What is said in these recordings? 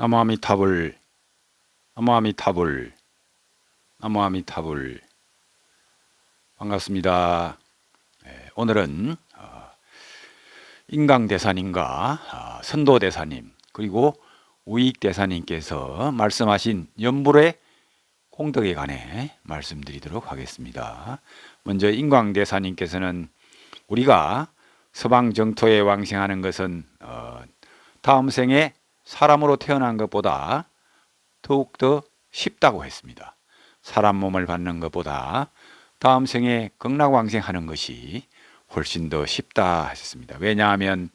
나무아미타불 나무아미타불 나무아미타불 반갑습니다. 예, 오늘은 어, 인강 대사님과 어, 선도 대사님 그리고 우익 대사님께서 말씀하신 연불의 공덕에 관해 말씀드리도록 하겠습니다. 먼저 인광 대사님께서는 우리가 서방 정토에 왕생하는 것은 어, 다음 생에 사람으로 태어난 것보다 더욱더 쉽다고 했습니다. 사람 몸을 받는 것보다 다음 생에 극락왕생하는 것이 훨씬 더 쉽다 하셨습니다. 왜냐하면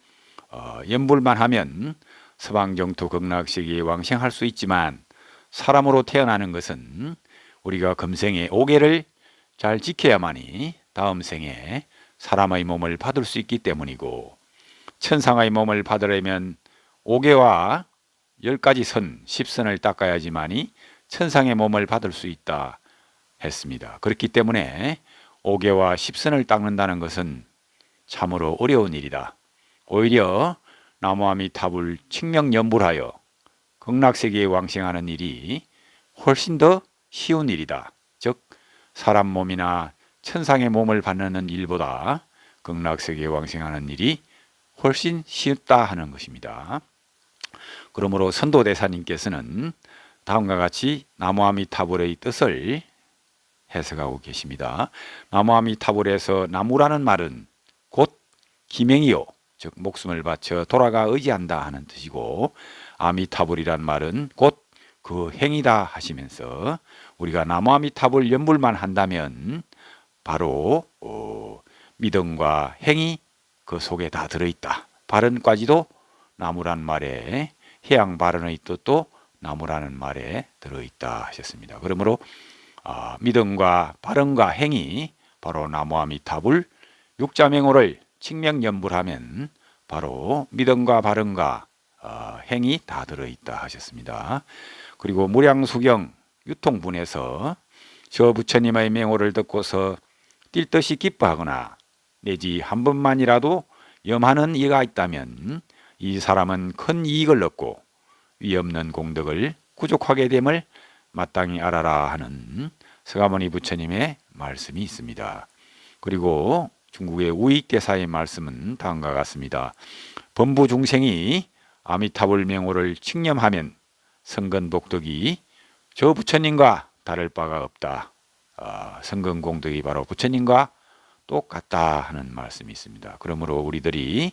어, 연불만 하면 서방정토 극락세계에 왕생할 수 있지만 사람으로 태어나는 것은 우리가 금생에 오계를 잘 지켜야만이 다음 생에 사람의 몸을 받을 수 있기 때문이고 천상의 몸을 받으려면 5개와 10가지 선, 10선을 닦아야지만이 천상의 몸을 받을 수 있다 했습니다. 그렇기 때문에 5개와 10선을 닦는다는 것은 참으로 어려운 일이다. 오히려 나무아미탑을 칭명연불하여 극락세계에 왕생하는 일이 훨씬 더 쉬운 일이다. 즉 사람 몸이나 천상의 몸을 받는 일보다 극락세계에 왕생하는 일이 훨씬 쉽다 하는 것입니다. 그러므로 선도대사님께서는 다음과 같이 나무아미타불의 뜻을 해석하고 계십니다. 나무아미타불에서 나무라는 말은 곧 기명이요, 즉 목숨을 바쳐 돌아가 의지한다 하는 뜻이고 아미타불이란 말은 곧 그 행이다 하시면서 우리가 나무아미타불 연불만 한다면 바로 어, 믿음과 행이 그 속에 다 들어있다. 발언까지도 나무란 말에 해양 발언의 뜻도 나무라는 말에 들어있다 하셨습니다. 그러므로 어, 믿음과 발언과 행이 바로 나무아미타불 육자맹호를 칭명연불하면 바로 믿음과 발언과 어, 행이 다 들어있다 하셨습니다. 그리고 무량수경 유통분에서 저 부처님의 맹호를 듣고서 뛸 듯이 기뻐하거나 내지 한 번만이라도 염하는 이가 있다면 이 사람은 큰 이익을 얻고 위없는 공덕을 구족하게 됨을 마땅히 알아라 하는 서가모니 부처님의 말씀이 있습니다. 그리고 중국의 우익대사의 말씀은 다음과 같습니다. 범부 중생이 아미타불 명호를 칭념하면 성근복덕이 저 부처님과 다를 바가 없다. 어, 성근공덕이 바로 부처님과 똑같다 하는 말씀이 있습니다. 그러므로 우리들이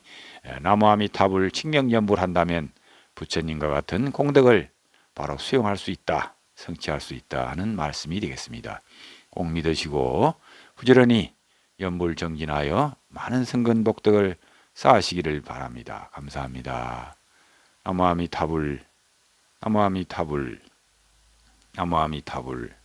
나무아미탑을 칭명연불한다면 부처님과 같은 공덕을 바로 수용할 수 있다, 성취할 수 있다 하는 말씀이 되겠습니다. 꼭 믿으시고 부지런히 연불 정진하여 많은 성근 복덕을 쌓으시기를 바랍니다. 감사합니다. 나무아미타불 나무아미타불 나무아미타불